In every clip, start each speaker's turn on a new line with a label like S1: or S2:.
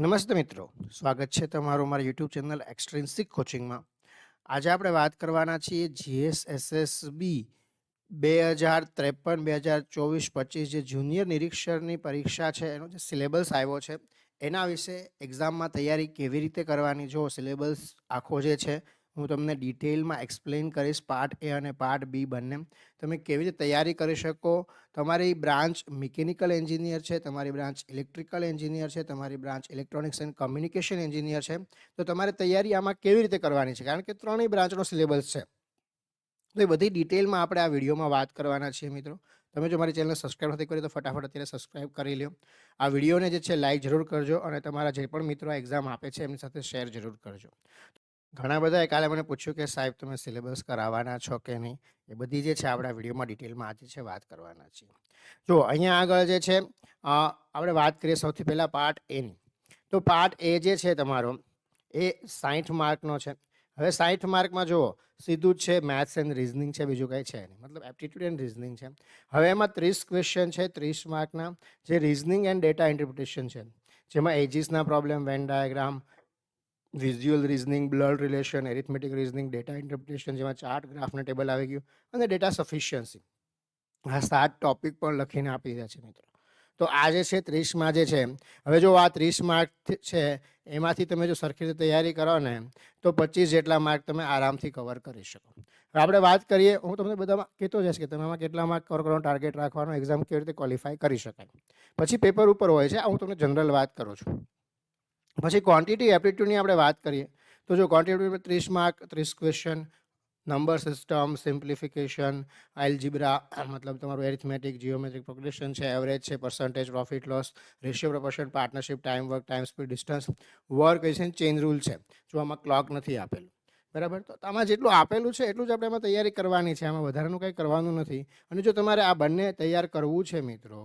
S1: નમસ્તે મિત્રો. સ્વાગત છે તમારું મારા યુટ્યુબ ચેનલ એક્સટ્રેન્સિક કોચિંગમાં આજે આપણે વાત કરવાના છીએ જીએસએસએસબી બે હજાર ત્રેપન, બે હજાર ચોવીસ, પચીસ જે જુનિયર નિરીક્ષરની પરીક્ષા છે, એનો જે સિલેબસ આવ્યો છે, એના વિશે એક્ઝામમાં તૈયારી કેવી રીતે કરવાની, જો સિલેબસ આખો જે છે હું તમને ડિટેલમાં એક્સપ્લેન કરીશ પાર્ટ એ અને પાર્ટ બી બંને. તમે કેવી રીતે તૈયારી કરી શકો? તમારી બ્રાન્ચ મિકેનિકલ એન્જિનિયર છે, તમારી બ્રાન્ચ ઇલેક્ટ્રિકલ એન્જિનિયર છે, તમારી branch electronics and communication engineer છે. તો તમારે તૈયારી આમાં કેવી રીતે કરવાની છે? કારણ કે ત્રણેય બ્રાન્ચનો સિલેબસ છે. તો એ બધી ડિટેલમાં આપણે આ વિડીયોમાં વાત કરવાના છીએ મિત્રો. તમે જો મારી ચેનલને સબસ્ક્રાઈબ નથી કરી તો ફટાફટ અત્યારે સબસ્ક્રાઈબ કરી લો આ વિડીયોને જે છે લાઈક જરૂર કરજો અને તમારા જે પણ મિત્રો એક્ઝામ આપે છે એમની સાથે શેર જરૂર કરજો. ઘણા બધાએ કાલે મને પૂછ્યું કે, સાહેબ, તમે સિલેબસ કરાવવાના છો કે નહીં? એ બધી જે છે, આપણા વિડીયોમાં ડિટેલમાં આજે છે, વાત કરવાના છીએ. જો, અહીંયા આગળ જે છે આપણે વાત કરીએ સૌથી પહેલાં પાર્ટ એની તો પાર્ટ એ જે છે તમારો, એ સાઠ માર્કનો છે. હવે સાઠ માર્કમાં જુઓ, સીધું જ છે, મેથ્સ એન્ડ રિઝનિંગ છે, બીજું કંઈ છે નહીં. મતલબ એપ્ટિટ્યુડ એન્ડ રિઝનિંગ છે. હવે એમાં ત્રીસ ક્વેશ્ચન છે, ત્રીસ માર્કના, જે રિઝનિંગ એન્ડ ડેટા ઇન્ટરપ્રિટેશન છે. જેમાં એજીસના problem, Venn diagram visual reasoning, blood relation, arithmetic reasoning, data interpretation જેમાં ચાર્ટ ગ્રાફને ટેબલ આવી ગયું અને ડેટા સફિશિયન્સી. આ સાત ટોપિક પણ લખીને આપી દીધા છે મિત્રો. તો આ જે છે ત્રીસમાં જે છે, હવે જો આ ત્રીસ માર્ક છે, એમાંથી તમે જો સરખી રીતે તૈયારી કરો ને, તો પચીસ જેટલા માર્ક તમે આરામથી કવર કરી શકો. આપણે વાત કરીએ, હું તમને બધામાં કહેતો જઈશ કે તમે આમાં કેટલા માર્ક કવર કરવાનો ટાર્ગેટ રાખવાનો એક્ઝામ કેવી રીતે ક્વોલિફાય કરી શકાય. પછી પેપર ઉપર હોય છે હું તમને જનરલ વાત કરું છું. પછી ક્વોન્ટિટી એપ્ટિટ્યુડની આપણે વાત કરીએ, તો જો ક્વોન્ટિટી ત્રીસ માર્ક ત્રીસ question number system simplification algebra મતલબ તમારું એરિથમેટિક જીઓમેટ્રિક પ્રોગ્રેશન છે એવરેજ છે percentage profit loss ratio proportion partnership time work time speed distance work છે ચેન્જ રૂલ છે, જો આમાં ક્લોક નથી આપેલું. બરાબર? તો આમાં જેટલું આપેલું છે, એટલું જ આપણે એમાં તૈયારી કરવાની છે, આમાં વધારાનું કંઈ કરવાનું નથી. અને જો તમારે આ બંને તૈયાર કરવું છે મિત્રો,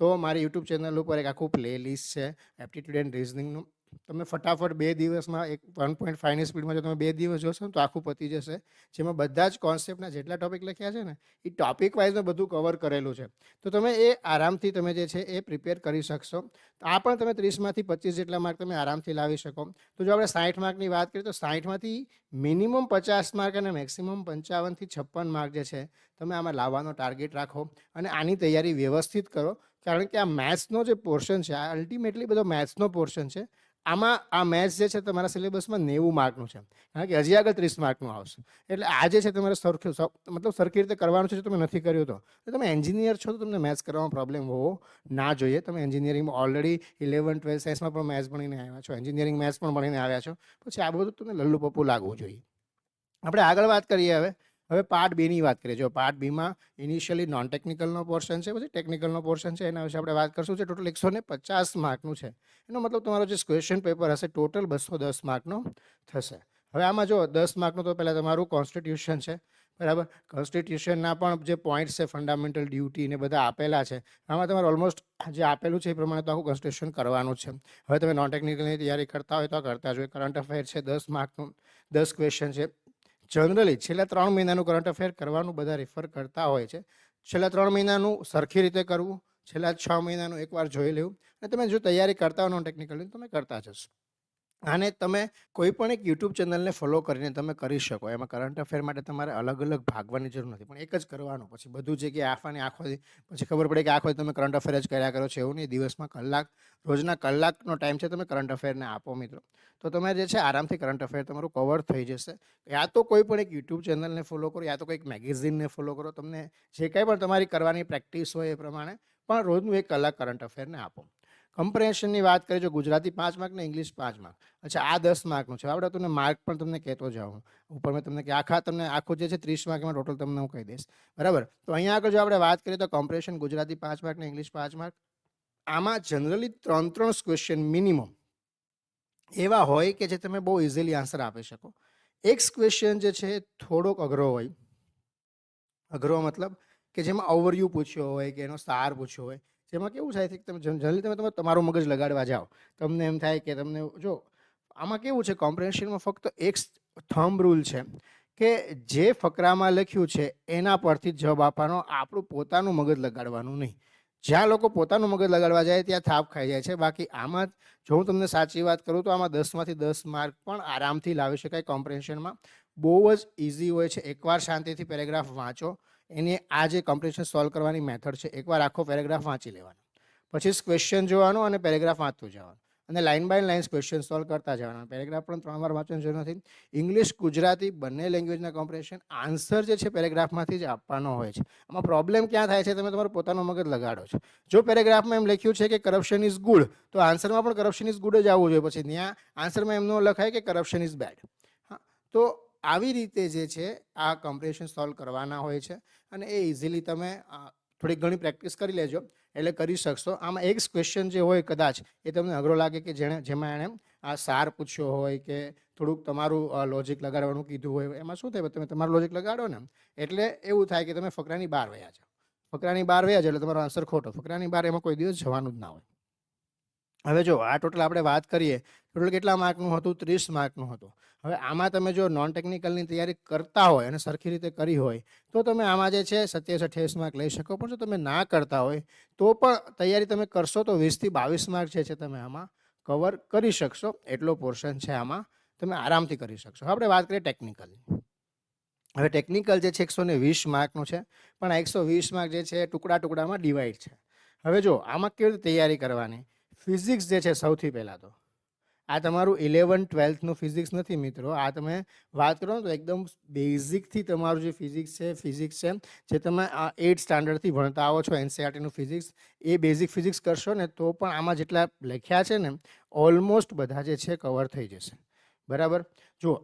S1: તો મારી યુટ્યુબ ચેનલ ઉપર એક આખું પ્લેલિસ્ટ છે એપ્ટિટ્યુડ એન્ડ રિઝનિંગનું તમે ફટાફટ બે દિવસમાં એક વન પોઈન્ટ ફાઇવની સ્પીડમાં જો તમે બે દિવસ જોશો ને તો આખું પતી જશે. જેમાં બધા જ કોન્સેપ્ટના જેટલા ટોપિક લખ્યા છે ને, એ ટોપિક વાઇઝ બધું કવર કરેલું છે. તો તમે એ આરામથી તમે જે છે એ પ્રિપેર કરી શકશો. આ પણ તમે ત્રીસમાંથી પચીસ જેટલા માર્ક તમે આરામથી લાવી શકો. તો જો આપણે સાઠ માર્કની વાત કરીએ તો સાઠમાંથી મિનિમમ પચાસ માર્ક અને મેક્સિમમ પંચાવનથી છપ્પન માર્ક જે છે, તમે આમાં લાવવાનો ટાર્ગેટ રાખો અને આની તૈયારી વ્યવસ્થિત કરો. કારણ કે આ મેથ્સનો જે પોર્શન છે, આ અલ્ટિમેટલી બધો મેથ્સનો પોર્શન છે. આમાં આ મેથ્સ જે છે તમારા સિલેબસમાં નેવું માર્કનું છે. કારણ કે હજી આગળ ત્રીસ માર્કનું આવશે. એટલે આ જે છે તમારે સરખું મતલબ સરખી રીતે કરવાનું છે જો તમે નથી કર્યું તો. તમે એન્જિનિયર છો તો તમને મેથ્સ કરવામાં પ્રોબ્લેમ હોવો ના જોઈએ. તમે એન્જિનિયરિંગમાં ઓલરેડી ઇલેવન ટ્વેલ્થ સાયન્સમાં પણ મેથ્સ ભણીને આવ્યા છો. એન્જિનિયરિંગ મેથ્સ પણ ભણીને આવ્યા છો. પછી આ બધું તમને લલ્લુ પપ્પુ લાગવું જોઈએ. આપણે આગળ વાત કરીએ હવે. હવે પાર્ટ બીની વાત કરીએ. જો પાર્ટ બીમાં ઇનિશિયલી નોન ટેકનિકલનો પોર્શન છે, પછી ટેકનિકલનો પોર્શન છે, એના વિશે આપણે વાત કરશું, જે ટોટલ એકસો ને પચાસ માર્કનું છે. એનો મતલબ તમારો જે ક્વેશ્ચન પેપર હશે ટોટલ બસો દસ માર્કનો થશે. હવે આમાં જો દસ માર્કનું તો પહેલાં તમારું કોન્સ્ટિટ્યુશન છે, બરાબર? કોન્સ્ટિટ્યુશનના પણ જે પોઈન્ટ્સ છે ફંડામેન્ટલ ડ્યુટી ને બધા આપેલા છે. આમાં તમારે ઓલમોસ્ટ જે આપેલું છે, એ પ્રમાણે તો આખું કોન્સ્ટિટ્યુશન કરવાનું છે. હવે તમે નોન ટેકનિકલની તૈયારી કરતા હોય તો કરતા જ હોય. કરંટ અફેર છે, દસ માર્કનું દસ ક્વેશ્ચન છે. જનરલી છેલ્લા ત્રણ મહિનાનું કરંટ અફેર કરવાનું બધા રિફર કરતા હોય છે. છેલ્લા ત્રણ મહિનાનું સરખી રીતે કરવું, છેલ્લા છ મહિનાનું એકવાર જોઈ લેવું અને તમે જો તૈયારી કરતા હો નોન ટેકનિકલી તમે કરતા જશો. આને તમે કોઈ પણ એક યુટ્યુબ ચેનલને ફોલો કરીને તમે કરી શકો. એમાં કરંટ અફેર માટે તમારે અલગ અલગ ભાગવાની જરૂર નથી. પણ એક જ કરવાનું. પછી બધું જે કે આફાની આંખો પછી ખબર પડે કે આખો તમે કરંટ અફેર જ કર્યા કરો છો એવું નહીં. દિવસમાં કલાક, રોજના કલાકનો ટાઈમ છે તમે કરંટ અફેરને આપો મિત્રો. તો તમે જે છે આરામથી કરંટ અફેર તમારું કવર થઈ જશે. યા તો કોઈ પણ એક યુટ્યુબ ચેનલને ફોલો કરો, યા તો કોઈક મેગેઝિનને ફોલો કરો. તમને જે કંઈ પણ તમારી કરવાની પ્રેક્ટિસ હોય એ પ્રમાણે પણ રોજનું એક કલાક કરંટ અફેરને આપો. કમ્પ્રેશનની વાત કરીએ જો ગુજરાતી પાંચ માર્ક ને ઇંગ્લિશ પાંચ માર્ક. અચ્છા, આ દસ માર્કનું છે. આપણે તમને માર્ક પણ તમને કહેતો જાઉં ઉપર મેં તમને કે આખા તમને, આખું જે છે ત્રીસ માર્કમાં ટોટલ તમને હું કહી દઈશ. બરાબર? તો અહીંયા આગળ જો આપણે વાત કરીએ તો કમ્પ્રેશન ગુજરાતી પાંચ માર્ક ને ઇંગ્લિશ પાંચ માર્ક. આમાં જનરલી ત્રણ ત્રણ ક્વેશ્ચન મિનિમમ એવા હોય કે જે તમે બહુ ઇઝીલી આન્સર આપી શકો. એક ક્વેશ્ચન જે છે થોડોક અઘરો હોય. અઘરો મતલબ કે જેમાં ઓવરવ્યૂ પૂછ્યો હોય કે એનો સાર પૂછ્યો હોય. જેમાં કેવું થાય છે કે તમે જનરલી તમે તમે તમારું મગજ લગાડવા જાઓ. તમને એમ થાય કે તમને જો, આમાં કેવું છે કોમ્પ્રિહેન્શનમાં ફક્ત એક થંબ રૂલ છે કે જે ફકરામાં લખ્યું છે, એના પરથી જવાબ આપવાનો, આપણું પોતાનું મગજ લગાડવાનું નહીં. જ્યાં લોકો પોતાનું મગજ લગાડવા જાય ત્યાં થાપ ખાઈ જાય છે. બાકી આમાં જો હું તમને સાચી વાત કરું તો આમાં દસમાંથી દસ માર્ક પણ આરામથી લાવી શકાય કોમ્પ્રેન્શનમાં બહુ જ ઇઝી હોય છે. એકવાર શાંતિથી પેરેગ્રાફ વાંચો. એની આ જે કોમ્પિટિશન સોલ્વ કરવાની મેથડ છે, એકવાર આખો પેરેગ્રાફ વાંચી લેવાનો. પછી ક્વેશ્ચન જોવાનો અને પેરેગ્રાફ વાંચતું જવાનું. અને line by line question solve કરતા જવાના. પેરેગ્રાફ પણ ત્રણ વાર વાંચવાની જરૂર નથી. ઇંગ્લિશ ગુજરાતી બંને લેંગ્વેજના કોમ્પિટિશન આન્સર જે છે પેરેગ્રાફમાંથી જ આપવાનો હોય છે. આમાં પ્રોબ્લેમ ક્યાં થાય છે, તમે તમારું પોતાનો મગજ લગાડો છો. જો પેરેગ્રાફમાં એમ લખ્યું છે કે કરપ્શન ઇઝ ગુડ તો આન્સરમાં પણ કરપ્શન ઇઝ ગુડ જ આવવું જોઈએ. પછી ત્યાં આન્સરમાં એમનું લખાય કે કરપ્શન ઇઝ બેડ હા, તો આવી રીતે જે છે, આ કોમ્પ્રિહેન્શન સોલ્વ કરવાના હોય છે અને એ ઇઝીલી તમે થોડીક ઘણી પ્રેક્ટિસ કરી લેજો એટલે કરી શકશો. આમાં એક ક્વેશ્ચન જે હોય કદાચ એ તમને અઘરો લાગે કે જેણે, જેમાં એણે આ સાર પૂછ્યો હોય કે થોડુંક તમારું લોજિક લગાડવાનું કીધું હોય, એમાં શું થાય? તમે તમારું લોજિક લગાડો ને એટલે એવું થાય કે તમે ફકરાની બહાર વયા જાઓ. ફકરાની બહાર વયા જાઓ એટલે તમારો આન્સર ખોટો. ફકરાની બહાર એમાં કોઈ દિવસ જવાનું જ ના હોય. હવે જો આ ટોટલ આપણે વાત કરીએ ટોટલ કેટલા માર્કનું હતું? ત્રીસ માર્કનું હતું. હવે આમાં તમે જો નોન ટેકનિકલની તૈયારી કરતા હોય અને સરખી રીતે કરી હોય, તો તમે આમાં જે છે સત્યાવીસ અઠ્યાવીસ માર્ક લઈ શકો. પણ જો તમે ના કરતા હોય, તો પણ તૈયારી તમે કરશો તો વીસથી બાવીસ માર્ક જે છે તમે આમાં કવર કરી શકશો. એટલો પોર્શન છે આમાં તમે આરામથી કરી શકશો. આપણે વાત કરીએ ટેકનિકલની હવે ટેકનિકલ જે છે એકસો ને વીસ માર્કનું છે, પણ આ એકસો વીસ માર્ક જે છે ટુકડા ટુકડામાં ડિવાઈડ છે. હવે જો આમાં કેવી રીતે તૈયારી કરવાની? ફિઝિક્સ જે છે સૌથી પહેલાં તો. આ તમારું ઇલેવન ટ્વેલ્થનું ફિઝિક્સ નથી મિત્રો. આ તમે વાત કરો ને તો એકદમ બેઝિકથી તમારું જે ફિઝિક્સ છે ફિઝિક્સ છે, જે તમે એઇટ સ્ટાન્ડર્ડથી ભણતા આવો છો એનસીઆરટીનું ફિઝિક્સ એ બેઝિક ફિઝિક્સ કરશો ને તો પણ આમાં જેટલા લખ્યા છે ને ઓલમોસ્ટ બધા જે છે કવર થઈ જશે. બરાબર? જુઓ,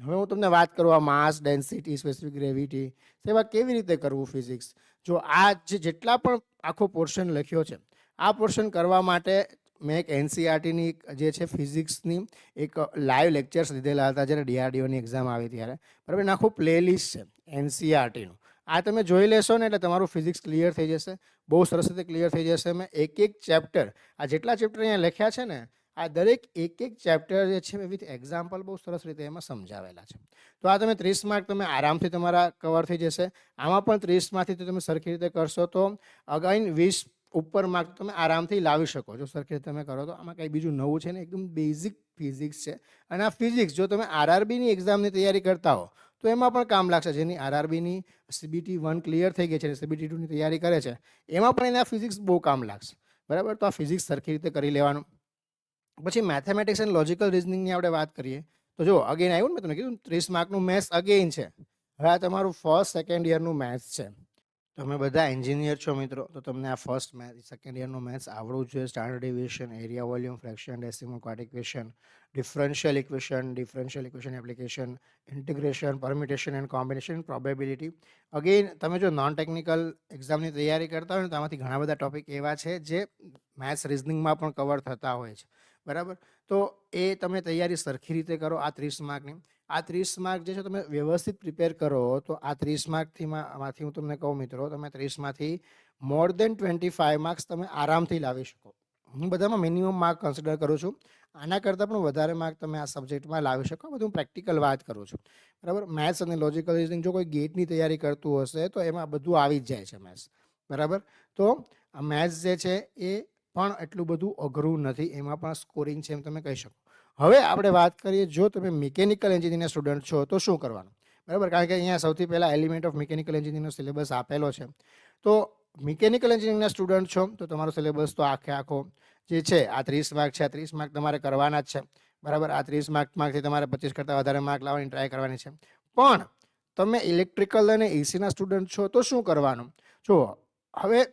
S1: હવે હું તમને વાત કરું આ માસ ડેન્સિટી સ્પેસિફિક ગ્રેવિટી સેવા કેવી રીતે કરવું ફિઝિક્સ જો આ જે જેટલા પણ આખો પોર્શન લખ્યો છે, આ પોર્શન કરવા માટે મેં એક એનસીઆરટીની જે છે ફિઝિક્સની એક લાઈવ લેક્ચર્સ લીધેલા હતા જ્યારે ડીઆરડીઓની એક્ઝામ આવી ત્યારે. બરાબર? એનું આખું પ્લેલિસ્ટ છે એનસીઆરટીનું. આ તમે જોઈ લેશો ને એટલે તમારું ફિઝિક્સ ક્લિયર થઈ જશે. બહુ સરસ રીતે ક્લિયર થઈ જશે. મેં એક એક ચેપ્ટર આ જેટલા ચેપ્ટર અહીંયા લખ્યા છે ને, આ દરેક એક એક ચેપ્ટર જે છે વિથ એક્ઝામ્પલ બહુ સરસ રીતે એમાં સમજાવેલા છે. તો આ તમે ત્રીસ માર્ક તમે આરામથી તમારા કવર થઈ જશે. આમાં પણ ત્રીસમાંથી તમે સરખી રીતે કરશો તો, અગાઈન વીસ ઉપર માર્ક તમે આરામથી લાવી શકો. છો સરખી તમે કરો તો આમાં કંઈ બીજું નવું છે ને, એકદમ બેઝિક ફિઝિક્સ છે. અને આ ફિઝિક્સ જો તમે આરઆરબીની એક્ઝામની તૈયારી કરતા હો, તો એમાં પણ કામ લાગશે. જેની આરઆરબીની સીબીટી વન ક્લિયર થઈ ગઈ છે અને સીબીટી ટુની તૈયારી કરે છે, એમાં પણ એના ફિઝિક્સ બહુ કામ લાગશે. બરાબર? તો આ ફિઝિક્સ સરખી રીતે કરી લેવાનું. પછી મેથેમેટિક્સ એન્ડ લોજિકલ રિઝનિંગની આપણે વાત કરીએ, તો જો અગેન આવ્યું ને મેં તમને કીધું ત્રીસ માર્કનું મેથ્સ અગેન છે. હવે આ તમારું ફર્સ્ટ સેકન્ડ યરનું મેથ્સ છે. તમે બધા એન્જિનિયર છો મિત્રો, તો તમને આ ફર્સ્ટ મેથ સેકન્ડ યરનું મેથ્સ આવડવું જોઈએ. Standard deviation area volume fraction decimal quadratic equation differential equation differential equation application integration permutation and combination probability again તમે જો નોન ટેકનિકલ એક્ઝામની તૈયારી કરતા હોય ને, તો આમાંથી ઘણા બધા ટોપિક એવા છે જે મેથ્સ રિઝનિંગમાં પણ કવર થતા હોય છે. બરાબર? તો એ તમે તૈયારી સરખી રીતે કરો આ ત્રીસ માર્કની આ ત્રીસ માર્ક જે છે તમે વ્યવસ્થિત પ્રિપેર કરો, તો આ ત્રીસ માર્કથી માંથી હું તમને કહું મિત્રો, તમે ત્રીસમાંથી more than twenty five marks તમે આરામથી લાવી શકો. હું બધામાં મિનિમમ માર્ક કન્સિડર કરું છું. આના કરતાં પણ વધારે માર્ક તમે આ સબ્જેક્ટમાં લાવી શકો. બધું પ્રેક્ટિકલ વાત કરું છું. બરાબર? મેથ્સ અને લોજિકલ રિઝનિંગ જો કોઈ ગેટની તૈયારી કરતું હશે, તો એમાં બધું આવી જ જાય છે મેથ્સ બરાબર? તો આ મેથ્સ જે છે એ પણ એટલું બધું અઘરું નથી. એમાં પણ સ્કોરિંગ છે એમ તમે કહી શકો. હવે આપણે વાત કરીએ, જો તમે મિકેનિકલ એન્જિનિયરિંગના સ્ટુડન્ટ છો, તો શું કરવાનું? બરાબર? કારણ કે અહીંયા સૌથી પહેલાં એલિમેન્ટ ઓફ મિકેનિકલ એન્જિનિયરિંગનો સિલેબસ આપેલો છે. તો મિકેનિકલ એન્જિનિયરિંગના સ્ટુડન્ટ છો, તો તમારો સિલેબસ તો આખે આખો જે છે, આ ત્રીસ માર્ક છે, આ ત્રીસ માર્ક તમારે કરવાના જ છે. બરાબર? આ ત્રીસ માર્ક માર્કથી તમારે પચીસ કરતાં વધારે માર્ક લાવવાની ટ્રાય કરવાની છે. પણ તમે ઇલેક્ટ્રિકલ અને એસીના સ્ટુડન્ટ છો, તો શું કરવાનું? જો હવે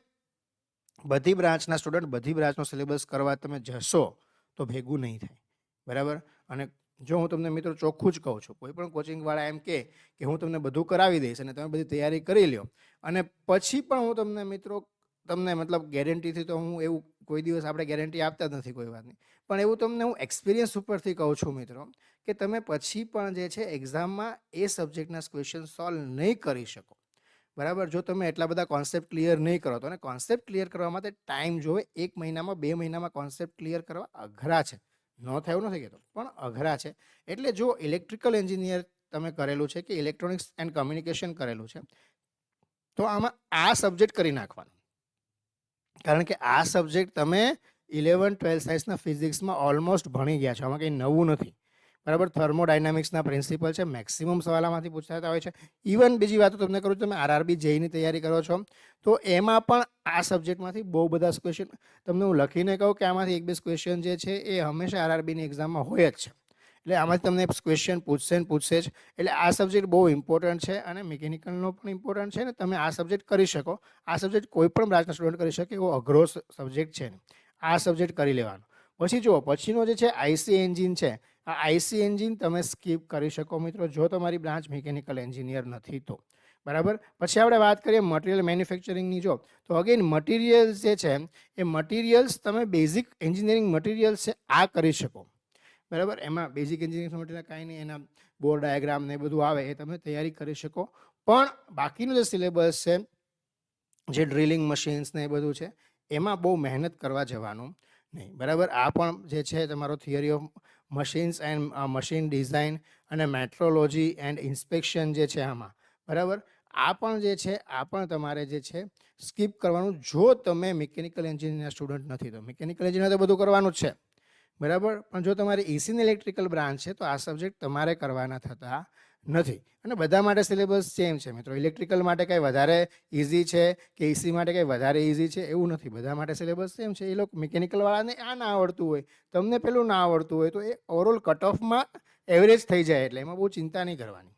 S1: બધી બ્રાન્ચના સ્ટુડન્ટ બધી બ્રાન્ચનો સિલેબસ કરવા તમે જશો, તો ભેગું નહીં થાય. બરાબર? અને જો હું તમને મિત્રો ચોખ્ખું જ કહું છું, કોઈ પણ કોચિંગવાળા એમ કહે કે હું તમને બધું કરાવી દઈશ અને તમે બધી તૈયારી કરી લ્યો. અને પછી પણ હું તમને મિત્રો, તમને મતલબ ગેરંટીથી તો હું એવું કોઈ દિવસ આપણે ગેરંટી આપતા જ નથી કોઈ વાતની. પણ એવું તમને હું એક્સપિરિયન્સ ઉપરથી કહું છું મિત્રો, કે તમે પછી પણ જે છે એક્ઝામમાં એ સબ્જેક્ટના ક્વેશ્ચન સોલ્વ નહીં કરી શકો. બરાબર? જો તમે એટલા બધા કોન્સેપ્ટ ક્લિયર નહીં કરો તો. અને કોન્સેપ્ટ ક્લિયર કરવા માટે ટાઈમ જોવે એક મહિનામાં બે મહિનામાં કોન્સેપ્ટ ક્લિયર કરવા અઘરા છે. ન થયું નથી કહેતો. પણ અઘરા છે. એટલે જો ઇલેક્ટ્રિકલ એન્જિનિયર તમે કરેલું છે કે ઇલેક્ટ્રોનિક્સ એન્ડ કમ્યુનિકેશન કરેલું છે, તો આમાં આ સબ્જેક્ટ કરી નાખવાનું. કારણ કે આ સબ્જેક્ટ તમે ઇલેવન ટ્વેલ્થ સાયન્સના ફિઝિક્સમાં ઓલમોસ્ટ ભણી ગયા છો. આમાં કંઈ નવું નથી. બરાબર? થર્મોડાયનામિક્સના પ્રિન્સિપલ છે. મેક્સિમમ સવાલામાંથી પૂછાતા હોય છે. ઇવન બીજી વાત તમને કરું તમે આરઆરબી જેઈની તૈયારી કરો છો. તો એમાં પણ આ સબ્જેક્ટમાંથી બહુ બધા ક્વેશ્ચન તમને હું લખીને કહું કે આમાંથી એક બે ક્વેશ્ચન જે છે એ હંમેશા આરઆરબીની એક્ઝામમાં હોય જ છે. એટલે આમાંથી તમને ક્વેશ્ચન પૂછશે ને પૂછશે જ. એટલે આ સબ્જેક્ટ બહુ ઇમ્પોર્ટન્ટ છે અને મિકેનિકલનો પણ ઇમ્પોર્ટન્ટ છે ને તમે આ સબ્જેક્ટ કરી શકો. આ સબ્જેક્ટ કોઈ પણ બ્રાન્ચના સ્ટુડન્ટ કરી શકે એવો અઘરો સબ્જેક્ટ છે ને આ સબ્જેક્ટ કરી લેવાનો. પછી જુઓ, પછીનો જે છે આઈસી એન્જિન છે. આ આઈસી એન્જિન તમે સ્કીપ કરી શકો મિત્રો. જો તમારી બ્રાન્ચ મિકેનિકલ એન્જિનિયર નથી તો. બરાબર? પછી આપણે વાત કરીએ મટીરિયલ મેન્યુફેક્ચરિંગની જો. તો અગેન મટીરિયલ્સ જે છે, એ મટીરિયલ્સ તમે બેઝિક એન્જિનિયરિંગ મટીરિયલ્સ છે, આ કરી શકો. બરાબર? એમાં બેઝિક એન્જિનિયરિંગ મટીરિયલ કાંઈ નહીં. એના બોર્ડ ડાયાગ્રામ ને બધું આવે એ તમે તૈયારી કરી શકો. પણ બાકીનો જે સિલેબસ છે, જે ડ્રિલિંગ મશીન્સ ને એ બધું છે, એમાં બહુ મહેનત કરવા જવાનું નહીં. બરાબર? આ પણ જે છે, તમારો theory of machines and machine design અને મેટ્રોલોજી એન્ડ ઇન્સ્પેક્શન જે છે આમાં. બરાબર? આ પણ જે છે, આ પણ તમારે જે છે સ્કીપ કરવાનું જો તમે મિકેનિકલ એન્જિનિયરના સ્ટુડન્ટ નથી. તો મિકેનિકલ એન્જિનિયર તો બધું કરવાનું જ છે. બરાબર? પણ જો તમારી ઇસીન ઇલેક્ટ્રિકલ બ્રાન્ચ છે, તો આ સબ્જેક્ટ તમારે કરવાના થતા નથી. અને બધા માટે સિલેબસ સેમ છે મિત્રો. ઇલેક્ટ્રિકલ માટે કંઈ વધારે ઇઝી છે કે એસી માટે કંઈ વધારે ઇઝી છે એવું નથી. બધા માટે સિલેબસ સેમ છે. એ લોકો મિકેનિકલવાળાને આ ના આવડતું હોય, તમને પેલું ના આવડતું હોય તો એ ઓવરઓલ કટ ઓફમાં એવરેજ થઈ જાય એટલે એમાં બહુ ચિંતા નહીં કરવાની.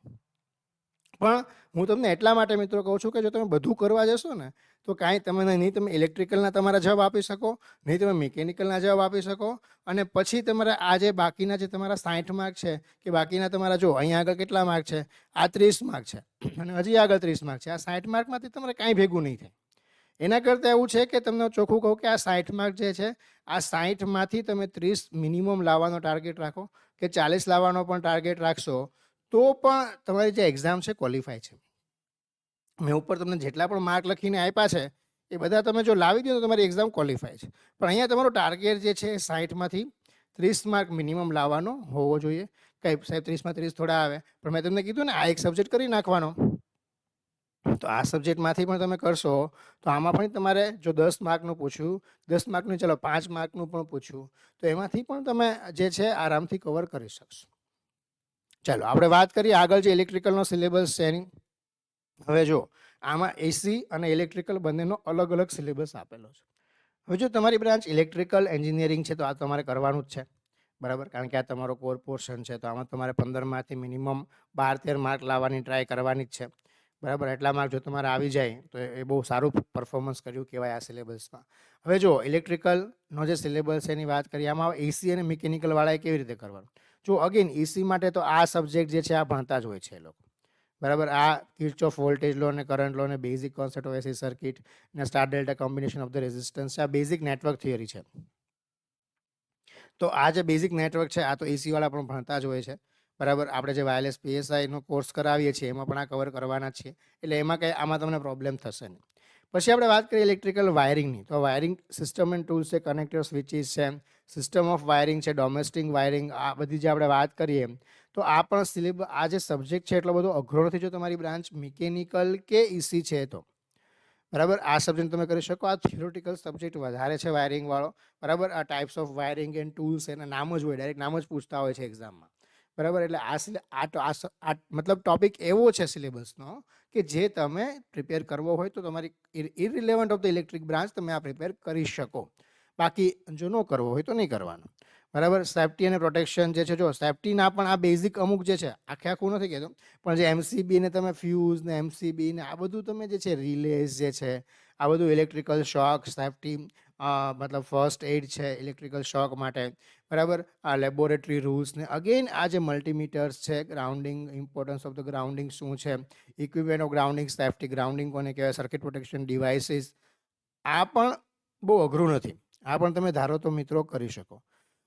S1: પણ હું તમને એટલા માટે મિત્રો કહું છું કે જો તમે બધું કરવા જશો ને તો કાંઈ તમે નહીં તમે ઇલેક્ટ્રિકલના તમારા જવાબ આપી શકો, નહીં તમે મિકેનિકલના જવાબ આપી શકો. અને પછી તમારા આ જે બાકીના જે તમારા સાઠ માર્ક છે, કે બાકીના તમારા જો અહીંયા આગળ કેટલા માર્ક છે, આ ત્રીસ માર્ક છે, અને હજી આગળ ત્રીસ માર્ક છે. આ સાઠ માર્કમાંથી તમારે કાંઈ ભેગું નહીં થાય. એના કરતાં એવું છે કે તમને ચોખ્ખું કહું કે આ સાઠ માર્ક જે છે, આ સાઠમાંથી તમે ત્રીસ મિનિમમ લાવવાનો ટાર્ગેટ રાખો, કે ચાલીસ લાવવાનો પણ ટાર્ગેટ રાખશો, તો પણ તમારી જે એક્ઝામ છે ક્વોલિફાય છે. મેં ઉપર તમને જેટલા પણ માર્ક લખીને આપ્યા છે, એ બધા તમે જો લાવી દો તો તમારી એક્ઝામ ક્વોલિફાય છે. પણ અહીંયા તમારો ટાર્ગેટ જે છે સાઠમાંથી ત્રીસ માર્ક મિનિમમ લાવવાનો હોવો જોઈએ. કંઈ સાહેબ ત્રીસમાં ત્રીસ થોડા આવે. પણ મેં તમને કીધું ને, આ એક સબ્જેક્ટ કરી નાખવાનો. તો આ સબ્જેક્ટમાંથી પણ તમે કરશો, તો આમાં પણ તમારે જો દસ માર્કનું પૂછ્યું, દસ માર્કનું ચલો પાંચ માર્કનું પણ પૂછ્યું, તો એમાંથી પણ તમે જે છે આરામથી કવર કરી શકશો. ચાલો, આપણે વાત કરીએ આગળ જે ઇલેક્ટ્રિકલનો સિલેબસ છે એની. હવે જો આમાં એસી અને ઇલેક્ટ્રિકલ બંનેનો અલગ અલગ સિલેબસ આપેલો છે. હવે જો તમારી બ્રાન્ચ ઇલેક્ટ્રિકલ એન્જિનિયરિંગ છે તો આ તમારે કરવાનું જ છે. બરાબર? કારણ કે આ તમારો કોર પોર્શન છે, તો આમાં તમારે પંદરમાંથી મિનિમમ બાર તેર માર્ક લાવવાની ટ્રાય કરવાની જ છે. બરાબર? એટલા માર્ક જો તમારે આવી જાય, તો એ બહુ સારું પરફોર્મન્સ કર્યું કહેવાય આ સિલેબસમાં હવે જો ઇલેક્ટ્રિકલનો જે સિલેબસ એની વાત કરીએ, આમાં એસી અને મિકેનિકલવાળાએ કેવી રીતે કરવાનું? જો અગેન એસી માટે તો આ સબ્જેક્ટ જે છે, આ ભણતા જ હોય છે એ લોકો. બરાબર? આ કિર્ચ ઓફ વોલ્ટેજ લો અને કરંટ લો અને basic concept of AC circuit અને star delta combination of the resistance આ બેઝિક નેટવર્ક થિયરી છે. તો આ જે બેઝિક નેટવર્ક છે, આ તો એસીવાળા પણ ભણતા જ હોય છે. બરાબર? આપણે જે વાયરલેસ પીએસઆઈનો કોર્સ કરાવીએ છીએ, એમાં પણ આ કવર કરવાના છીએ. એટલે એમાં કંઈ આમાં તમને પ્રોબ્લેમ થશે નહીં. પછી આપણે વાત કરીએ ઇલેક્ટ્રિકલ વાયરિંગની તો વાયરિંગ સિસ્ટમ એન્ડ ટૂલ્સ છે કનેક્ટર સ્વિચીસ છે સિસ્ટમ ઓફ વાયરિંગ છે ડોમેસ્ટિક વાયરિંગ આ બધી જે આપણે વાત કરીએ તો આ પણ સિલેબ, આ જે સબ્જેક્ટ છે એટલો બધો અઘરો નથી જો તમારી બ્રાન્ચ મિકેનિકલ કે ઇસી છે તો. બરાબર? આ સબ્જેક્ટ તમે કરી શકો. આ થિયોરિટિકલ સબ્જેક્ટ વધારે છે વાયરિંગવાળો બરાબર? આ types of wiring and tools એના નામ જ હોય, ડાયરેક્ટ નામ જ પૂછતા હોય છે એક્ઝામમાં. બરાબર? એટલે આ મતલબ ટોપિક એવો છે સિલેબસનો કે જે તમે પ્રિપેર કરવો હોય તો તમારી irrelevant of the electric branch તમે આ પ્રિપેર કરી શકો. બાકી જો ન કરવો હોય તો નહીં કરવાનું. બરાબર? સેફ્ટી અને પ્રોટેક્શન જે છે, જો સેફ્ટીના પણ આ બેઝિક અમુક જે છે, આખે આખું નથી કહેતો, પણ જે એમસીબી ને તમે ફ્યુઝ ને એમસીબી ને આ બધું તમે જે છે રિલેઝ જે છે, આ બધું ઇલેક્ટ્રિકલ શોક સેફ્ટી મતલબ ફર્સ્ટ એડ છે ઇલેક્ટ્રિકલ શોક માટે, બરાબર? આ લેબોરેટરી રૂલ્સ ને અગેન આ જે મલ્ટીમીટર્સ છે grounding importance of the grounding શું છે equipment of grounding safety grounding કોને કહેવાય સર્કિટ પ્રોટેક્શન ડિવાઇસીસ આ પણ બહુ અઘરું નથી. આ પણ તમે ધારો તો મિત્રો કરી શકો.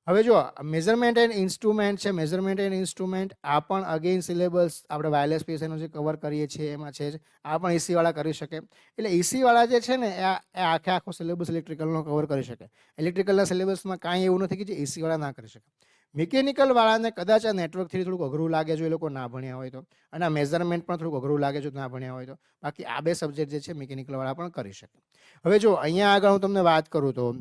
S1: હવે જો મેઝરમેન્ટ એન્ડ ઇન્સ્ટ્રુમેન્ટ છે મેઝરમેન્ટ એન્ડ ઇન્સ્ટ્રુમેન્ટ આ પણ અગેન સિલેબસ આપણે વાયરલેસ પીએસઆઈનું જે કવર કરીએ છીએ, એમાં છે આ પણ એસીવાળા કરી શકે. એટલે એસીવાળા જે છે ને, એ આખે આખો સિલેબસ ઇલેક્ટ્રિકલનો કવર કરી શકે. ઇલેક્ટ્રિકલના સિલેબસમાં કાંઈ એવું નથી કે જે એસીવાળા ના કરી શકે. મિકેનિકલ વાળાને કદાચ આ નેટવર્કથી થોડુંક અઘરું લાગે જો એ લોકો ના ભણ્યા હોય તો. અને આ મેઝરમેન્ટ પણ થોડુંક અઘરું લાગે જો ના ભણ્યા હોય તો. બાકી આ બે સબ્જેક્ટ જે છે મિકેનિકલ વાળા પણ કરી શકે. હવે જો, અહીંયા આગળ હું તમને વાત કરું તો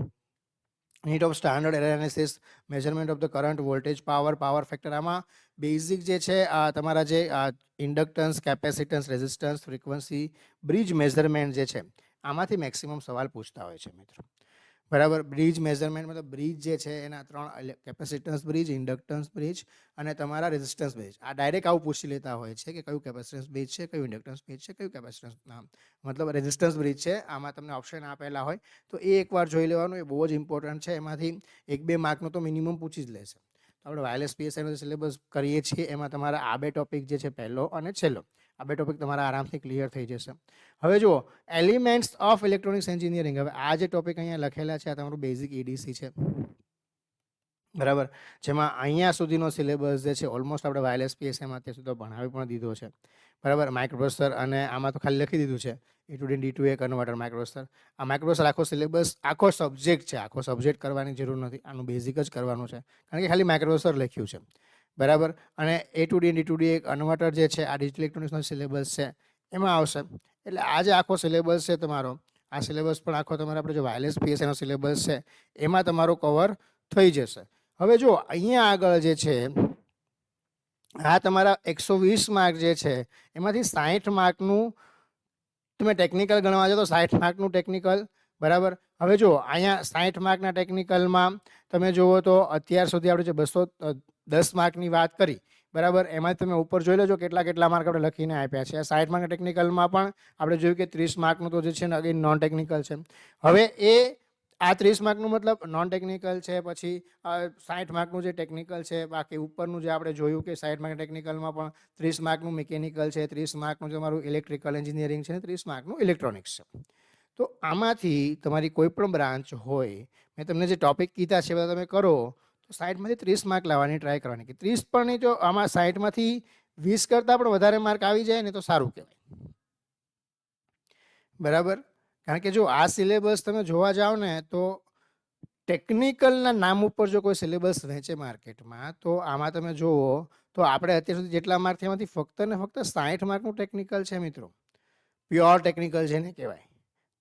S1: neat of standard error analysis measurement of the current voltage power power factor આમાં બેઝિક જે છે, આ તમારા જે inductance capacitance resistance frequency bridge measurement જે છે, આમાંથી મેક્સિમમ સવાલ પૂછતા હોય છે મિત્રો. બરાબર? બ્રિજ મેઝરમેન્ટ મતલબ બ્રિજ જે છે એના ત્રણ કેપેસિટન્સ બ્રિજ, ઇન્ડક્ટન્સ બ્રિજ અને તમારા રેઝિસ્ટન્સ બ્રિજ. આ ડાયરેક્ટ આવું પૂછી લેતા હોય છે કે કયું કેપેસિટન્સ બ્રિજ છે, કયું ઇન્ડક્ટન્સ બ્રિજ છે, કયું કેપેસિટન્સ મતલબ રેઝિસ્ટન્સ બ્રિજ છે, આમાં તમને ઓપ્શન આપેલા હોય. તો એ એકવાર જોઈ લેવાનું, એ બહુ જ ઇમ્પોર્ટન્ટ છે. એમાંથી એક બે માર્કનું તો મિનિમમ પૂછી જ લેશે. આપણે વાયરલેસ પીએસઆઈનો સિલેબસ કરીએ છીએ, એમાં તમારા આ બે ટોપિક જે છે, પહેલો અને છેલ્લો. આ બે ટોપિક તમારા આરામથી ક્લિયર થઈ જશે. હવે જુઓ એલિમેન્ટ્સ ઓફ ઇલેક્ટ્રોનિક્સ એન્જિનિયરિંગ હવે આ જે ટોપિક અહીંયા લખેલા છે, આ તમારું બેઝિક ઈડીસી છે. બરાબર? જેમાં અહીંયા સુધીનો સિલેબસ જે છે ઓલમોસ્ટ આપણે વાયરલેસ પીએસએમાં અત્યાર સુધી ભણાવી પણ દીધો છે. બરાબર? માઇક્રોપ્રોસેસર અને આમાં તો ખાલી લખી દીધું છે. A to D D to A converter microprocessor આ માઇક્રોપ્રોસેસર આખો સિલેબસ આખો સબ્જેક્ટ છે. આખો સબ્જેક્ટ કરવાની જરૂર નથી. આનું બેઝિક જ કરવાનું છે. કારણ કે ખાલી માઇક્રોપ્રોસેસર લખ્યું છે. બરાબર? અને A to D D to D એક કન્વર્ટર જે છે, આ ડિજિટલ ઇલેક્ટ્રોનિક્સનો સિલેબસ છે, એમાં આવશે. એટલે આ જે આખો સિલેબસ છે તમારો, આ સિલેબસ પણ આખો તમારો આપણે જે વાયરલેસ પીએસએનો સિલેબસ છે, એમાં તમારો કવર થઈ જશે. હવે જો અહીંયા આગળ જે છે, આ તમારા એકસો વીસ માર્ક જે છે, એમાંથી સાહીઠ માર્કનું તમે ટેકનિકલ ગણવા જાઓ તો સાઠ માર્કનું ટેકનિકલ બરાબર? હવે જો અહીંયા સાઠ માર્કના ટેકનિકલમાં તમે જુઓ તો અત્યાર સુધી આપણે જે બસો દસ માર્કની વાત કરી, બરાબર? એમાં તમે ઉપર જોઈ લેજો કેટલા કેટલા માર્ક આપણે લખીને આપ્યા છે. સાઠ માર્ક ટેકનિકલમાં પણ આપણે જોયું કે ત્રીસ માર્કનું તો જે છે ને અગેન નોન ટેકનિકલ છે. હવે એ, આ ત્રીસ માર્કનું મતલબ નોન ટેકનિકલ છે, પછી સાઠ માર્કનું જે ટેકનિકલ છે, બાકી ઉપરનું જે આપણે જોયું કે સાઠ માર્ક ટેકનિકલમાં પણ ત્રીસ માર્કનું મિકેનિકલ છે, ત્રીસ માર્કનું તમારું ઇલેક્ટ્રિકલ એન્જિનિયરિંગ છે ત્રીસ માર્કનું ઇલેક્ટ્રોનિક્સ છે. તો આમાંથી તમારી કોઈ પણ બ્રાન્ચ હોય, મેં તમને જે ટોપિક કીધા છે બધા તમે કરો તો સાઠમાંથી ત્રીસ માર્ક લાવવાની ટ્રાય કરવાની. કે ત્રીસ પણ જો આમાં સાઠમાંથી વીસ કરતાં પણ વધારે માર્ક આવી જાય ને તો સારું કહેવાય. બરાબર? કારણ કે જો આ સિલેબસ તમે જોવા જાઓ ને તો ટેકનિકલના નામ ઉપર જો કોઈ સિલેબસ વહેંચે માર્કેટમાં, તો આમાં તમે જુઓ તો આપણે અત્યાર સુધી જેટલા માર્ક એમાંથી ફક્ત ને ફક્ત સાઠ માર્કનું ટેકનિકલ છે મિત્રો. પ્યોર ટેકનિકલ છે ને કહેવાય.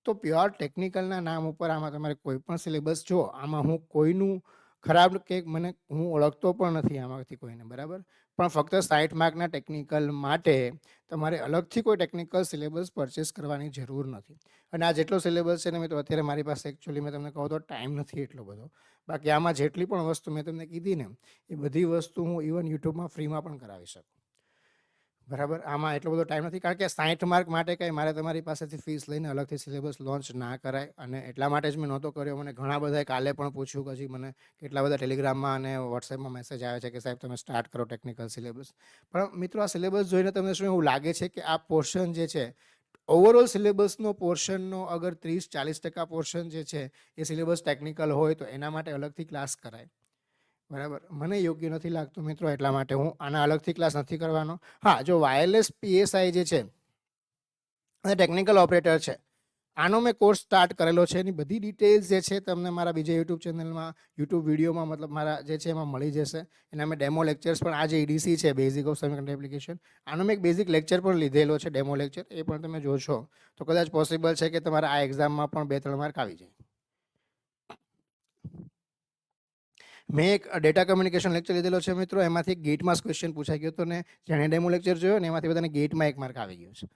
S1: તો પ્યોર ટેકનિકલના નામ ઉપર આમાં તમારે કોઈ પણ સિલેબસ જો આમાં હું કોઈનું ખરાબ કે મને, હું ઓળખતો પણ નથી આમાંથી કોઈને, બરાબર? પણ ફક્ત સાઠ માર્કના ટેકનિકલ માટે તમારે અલગથી કોઈ ટેકનિકલ સિલેબસ પરચેસ કરવાની જરૂર નથી. અને આ જેટલો સિલેબસ છે ને મેં તો અત્યારે મારી પાસે એકચ્યુઅલી મેં તમને કહું તો ટાઈમ નથી એટલો બધો. બાકી આમાં જેટલી પણ વસ્તુ મેં તમને કીધી ને, એ બધી વસ્તુ હું ઇવન યુટ્યુબમાં ફ્રીમાં પણ કરાવી શકું. બરાબર? આમાં એટલો બધો ટાઈમ નથી. કારણ કે સાઠ માર્ક માટે કંઈ મારે તમારી પાસેથી ફીસ લઈને અલગથી સિલેબસ લોન્ચ ના કરાય. અને એટલા માટે જ મેં નહોતો કર્યો. મને ઘણા બધાએ કાલે પણ પૂછ્યું હજી મને કેટલા બધા ટેલિગ્રામમાં અને વોટ્સએપમાં મેસેજ આવે છે કે, સાહેબ, તમે સ્ટાર્ટ કરો ટેકનિકલ સિલેબસ પણ મિત્રો, આ સિલેબસ જોઈને તમને શું એવું લાગે છે કે આ પોર્શન જે છે ઓવરઓલ સિલેબસનો પોર્શનનો અગર ત્રીસ ચાલીસ ટકા પોર્શન જે છે, એ સિલેબસ ટેકનિકલ હોય તો એના માટે અલગથી ક્લાસ કરાય. બરાબર. મને યોગ્ય નથી લાગતું મિત્રો એટલા માટે. હું આના અલગથી ક્લાસ નથી કરવાનો. હા, જો વાયરલેસ પીએસઆઈ જે છે અને ટેકનિકલ ઓપરેટર છે. આનો મેં કોર્સ સ્ટાર્ટ કરેલો છે. એની બધી ડિટેલ્સ જે છે તમને મારા બીજા યુટ્યુબ ચેનલમાં યુટ્યુબ વિડીયોમાં મતલબ મારા જે છે એમાં મળી જશે. એના મેં ડેમો લેક્ચર્સ પણ, આ જે ઈડીસી છે બેઝિક ઓફ સેમિકન્ડક્ટર એપ્લિકેશન આનો મેં એક બેઝિક લેક્ચર પણ લીધેલો છે ડેમો લેક્ચર એ પણ તમે જોશો. તો કદાચ પોસિબલ છે કે તમારા આ એક્ઝામમાં પણ બે, ત્રણ માર્ક આવી જાય. મેં એક ડેટા કમ્યુનિકેશન લેક્ચર લીધેલો છે મિત્રો. એમાંથી ગેટમાં ક્વેશ્ચન પૂછાઈ ગયો હતો ને, જેણે ડેમો લેક્ચર જોયો ને, એમાંથી બધાને ગેટમાં એક માર્ક આવી ગયો છે.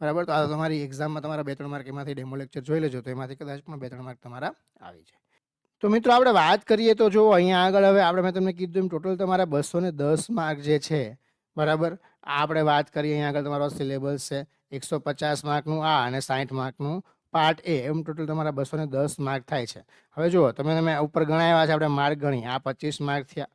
S1: બરાબર? તો આ તમારી એક્ઝામમાં તમારા બે ત્રણ માર્ક એમાંથી ડેમો લેક્ચર જોઈ લેજો, તો એમાંથી કદાચ પણ બે ત્રણ માર્ક તમારા આવી જાય. તો મિત્રો, આપણે વાત કરીએ તો જો અહીંયા આગળ હવે આપણે મેં તમને કીધું એમ ટોટલ તમારા બસો ને દસ માર્ક જે છે, બરાબર? આ આપણે વાત કરીએ, અહીંયા આગળ તમારો સિલેબસ છે, એકસો પચાસ માર્કનું આ અને સાઠ માર્કનું પાર્ટ એ એમ ટોટલ તમારા બસો ને દસ માર્ક થાય છે. હવે જુઓ, તમે તમે ઉપર ગણાવ્યા છે, આપણે માર્ક ગણી. આ પચીસ માર્ક થયા.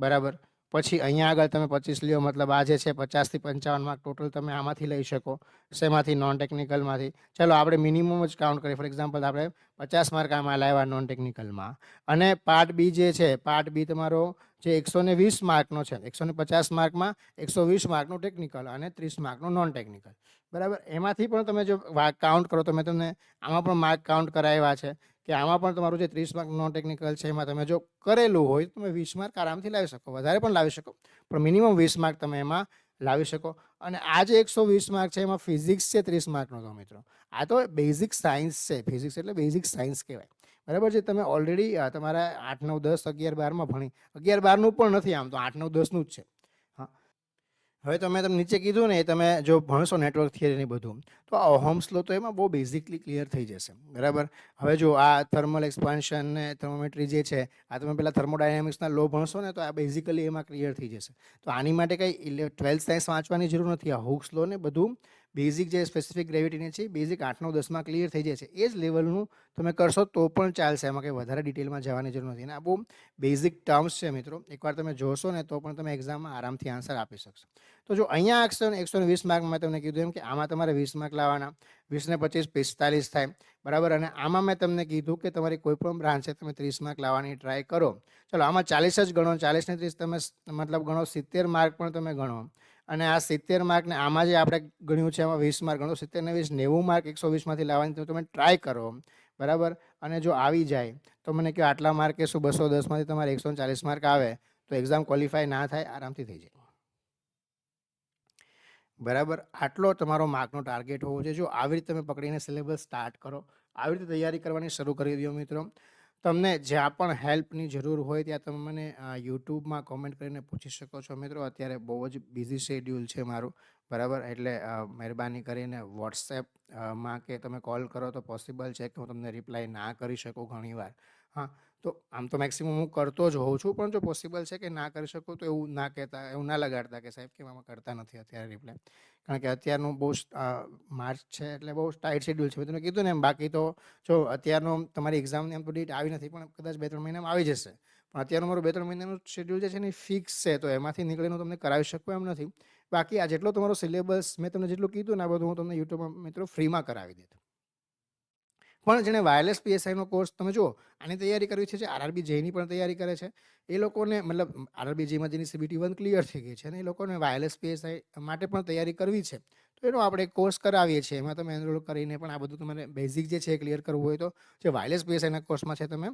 S1: બરાબર? પછી અહીંયા આગળ તમે પચીસ લ્યો, મતલબ આ જે છે પચાસથી પંચાવન માર્ક ટોટલ તમે આમાંથી લઈ શકો, શેમાંથી? નોન ટેકનિકલમાંથી ચાલો આપણે મિનિમમ જ કાઉન્ટ કરીએ. ફોર એક્ઝામ્પલ આપણે પચાસ માર્ક આમાં લાવ્યા નોન ટેકનિકલમાં અને પાર્ટ બી જે છે પાર્ટ બી તમારો જે એકસો ને વીસ માર્કનો છે, એકસો ને પચાસ માર્કમાં એકસો વીસ માર્કનું ટેકનિકલ અને ત્રીસ માર્કનું નોન ટેકનિકલ બરાબર? એમાંથી પણ તમે જો કાઉન્ટ કરો, તો મેં તમને આમાં પણ માર્ક કાઉન્ટ કરાવ્યા છે. કે આમાં પણ તમારું જે ત્રીસ માર્ક નોન ટેકનિકલ છે, એમાં તમે જો કરેલું હોય તો તમે વીસ માર્ક આરામથી લાવી શકો, વધારે પણ લાવી શકો. પણ મિનિમમ વીસ માર્ક તમે એમાં લાવી શકો. અને આ જે એકસો વીસ માર્ક છે, એમાં ફિઝિક્સ છે ત્રીસ માર્કનો તો મિત્રો. આ તો બેઝિક સાયન્સ છે ફિઝિક્સ એટલે બેઝિક સાયન્સ કહેવાય. બરાબર છે? તમે ઓલરેડી તમારા આઠ, નવ, દસ, અગિયાર, બારમાં ભણી. અગિયાર, બારનું પણ નથી આમ તો, આઠ, નવ, દસનું જ છે. હવે તમે તમે નીચે કીધું ને તમે જો ભણશો નેટવર્ક થિયરીને બધું, તો આ હોમ્સ લો તો એમાં બહુ બેઝિકલી ક્લિયર થઈ જશે. બરાબર? હવે જો આ થર્મલ એક્સપાન્શન ને થર્મોમેટ્રી જે છે, આ તમે પહેલાં થર્મોડાયનેમિક્સના લો ભણશો ને, તો આ બેઝિકલી એમાં ક્લિયર થઈ જશે. તો આની માટે કંઈ ટ્વેલ્થ સાયન્સ વાંચવાની જરૂર નથી. આ હુક્સ લો ને બધું બેઝિક જે સ્પેસિફિક ગ્રેવિટીની છે બેઝિક આઠ નવ દસમાં ક્લિયર થઈ જાય છે. એ જ લેવલનું તમે કરશો તો પણ ચાલશે. એમાં કંઈ વધારે ડિટેલમાં જવાની જરૂર નથી. અને આ બહુ બેઝિક ટર્મ્સ છે મિત્રો. એકવાર તમે જોશો ને તો પણ તમે એક્ઝામમાં આરામથી આન્સર આપી શકશો. તો જો અહીંયા એકસો એકસો વીસ માર્ક મેં તમને કીધું એમ કે આમાં તમારે વીસ માર્ક લાવવાના. વીસને પચીસ, પિસ્તાલીસ થાય. બરાબર? અને આમાં મેં તમને કીધું કે તમારી કોઈ પણ બ્રાન્ચ છે, તમે ત્રીસ માર્ક લાવવાની ટ્રાય કરો. ચલો, આમાં ચાલીસ જ ગણો. ચાલીસને ત્રીસ તમે મતલબ ગણો. સિત્તેર માર્ક પણ તમે ગણો. અને આ સિત્તેર માર્કને આમાં જે આપણે ગણ્યું છે એમાં વીસ માર્ક ગણો, સિત્તેર ને વીસ, નેવું માર્ક એકસો વીસમાંથી લાવવાની, તો તમે ટ્રાય કરો. બરાબર? અને જો આવી જાય, તો મને કહો આટલા માર્ક કે શું બસો દસમાંથી તમારે એકસો ચાલીસ માર્ક આવે, તો એક્ઝામ ક્વોલિફાય ના થાય, આરામથી થઈ જાય. બરાબર? આટલો તમારો માર્કનો ટાર્ગેટ હોવો જોઈએ. જો આવી રીતે તમે પકડીને સિલેબસ સ્ટાર્ટ કરો, આવી રીતે તૈયારી કરવાની શરૂ કરી દો મિત્રો. તમને જ્યાં પણ હેલ્પની જરૂર હોય ત્યાં તમે મને યુટ્યુબમાં કોમેન્ટ કરીને પૂછી શકો છો મિત્રો. અત્યારે બહુ જ બિઝી શેડ્યુલ છે મારું. બરાબર? એટલે મહેરબાની કરીને વોટ્સએપમાં કે તમે કોલ કરો તો પોસિબલ છે કે હું તમને રિપ્લાય ના કરી શકું ઘણીવાર. હા, તો આમ તો મેક્સિમમ હું કરતો જ હોઉં છું, પણ જો પોસિબલ છે કે ના કરી શકું તો એવું ના કહેતા, એવું ના લગાડતા કે સાહેબ કે આમાં કરતા નથી અત્યારે રિપ્લાય કારણ કે અત્યારનું બહુ માર્ચ છે એટલે બહુ ટાઈટ શેડ્યુલ છે. મેં તમને કીધું ને એમ, બાકી તો જો અત્યારનો તમારી એક્ઝામની એમ તો ડેટ આવી નથી, પણ કદાચ બે ત્રણ મહિનામાં આવી જશે. પણ અત્યારનું મારું બે ત્રણ મહિનાનું શેડ્યુલ જે છે ને ફિક્સ છે, તો એમાંથી નીકળીને તમને કરાવી શકું એમ નથી. બાકી આ જેટલો તમારો સિલેબસ મેં તમને જેટલું કીધું ને આ બધું હું તમને યુટ્યુબમાં મિત્રો ફ્રીમાં કરાવી દેતો પણ જેણે વાયરલેસ પીએસઆઈનો કોર્સ તમે જુઓ, આની તૈયારી કરવી છે જે આરઆરબી જેની પણ તૈયારી કરે છે. એ લોકોને મતલબ આરઆરબી જેમાં જેની સીબીટી વન ક્લિયર થઈ ગઈ છે અને એ લોકોને વાયરલેસ પીએસઆઈ માટે પણ તૈયારી કરવી છે. એનો આપણે કોર્સ કરાવીએ છીએ. એમાં તમે એનરોલ કરીને પણ આ બધું તમારે બેઝિક જે છે ક્લિયર કરવું હોય તો જે વાયરલેસ પીએસઆઈના કોર્સમાં છે તમે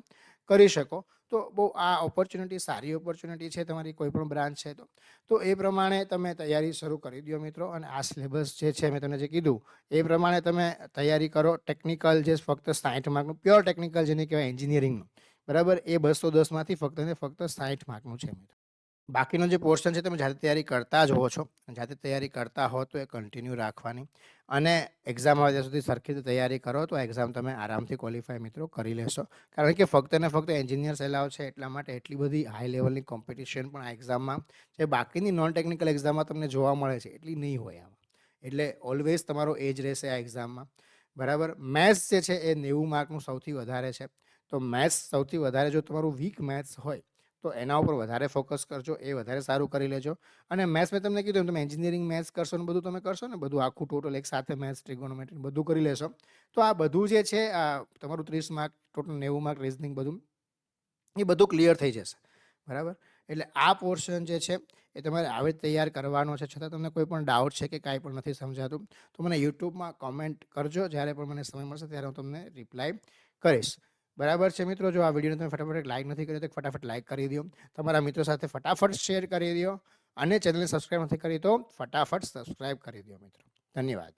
S1: કરી શકો. તો બહુ આ ઓપોર્ચ્યુનિટી સારી ઓપોર્ચ્યુનિટી છે તમારી કોઈ પણ બ્રાન્ચ છે તો. તો એ પ્રમાણે તમે તૈયારી શરૂ કરી દો મિત્રો. અને આ સિલેબસ જે છે મેં તમને જે કીધું, એ પ્રમાણે તમે તૈયારી કરો ટેકનિકલ જે ફક્ત સાઠ માર્કનું પ્યોર ટેકનિકલ જેને કહેવાય એન્જિનિયરિંગનું બરાબર? એ બસો દસમાંથી ફક્ત ને ફક્ત સાઠ માર્કનું છે મિત્રો. બાકીનો જે પોર્શન છે તમે જાતે તૈયારી કરતા જ હો છો. જાતે તૈયારી કરતા હો તો એ કન્ટિન્યુ રાખવાની. અને એક્ઝામ આવે ત્યાં સુધી સરખી રીતે તૈયારી કરો તો એક્ઝામ તમે આરામથી ક્વોલિફાય મિત્રો કરી લેશો. કારણ કે ફક્ત ને ફક્ત એન્જિનિયર સેલાવ છે એટલા માટે એટલી બધી હાઈ લેવલની કોમ્પિટિશન પણ આ એક્ઝામમાં જે બાકીની નોન ટેકનિકલ એક્ઝામમાં તમને જોવા મળે છે એટલી નહીં હોય આમાં. એટલે ઓલવેઝ તમારો એજ રહેશે આ એક્ઝામમાં બરાબર? મેથ્સ જે છે એ નેવું માર્કનું સૌથી વધારે છે. તો મેથ્સ સૌથી વધારે જો તમારું વીક મેથ્સ હોય તો એના ઉપર વધારે ફોકસ કરજો, એ વધારે સારું કરી લેજો. અને મેથ્સ મેં તમને કીધું તમે એન્જિનિયરિંગ મેથ્સ કરશો ને બધું તમે કરશો ને, બધું આખું ટોટલ એક સાથે મેથ્સ ટ્રિગોનોમેટ્રી બધું કરી લેશો. તો આ બધું જે છે, આ તમારું ત્રીસ માર્ક ટોટલ નેવું માર્ક રિઝનિંગ બધું, એ બધું ક્લિયર થઈ જશે. બરાબર? એટલે આ પોર્શન જે છે, એ તમારે આવી તૈયાર કરવાનો છે. છતાં તમને કોઈ પણ ડાઉટ છે કે કાંઈ પણ નથી સમજાતું, તો મને યુટ્યુબમાં કોમેન્ટ કરજો. જ્યારે પણ મને સમય મળશે ત્યારે હું તમને રિપ્લાય કરીશ. બરાબર છે મિત્રો? જો આ વિડીયોને તમે ફટાફટ લાઇક નથી કર્યો તો ફટાફટ લાઇક કરી દો. તમારા મિત્રો સાથે ફટાફટ શેર કરી દો અને ચેનલને સબસ્ક્રાઈબ નથી કરી તો ફટાફટ સબસ્ક્રાઈબ કરી દો મિત્રો. ધન્યવાદ.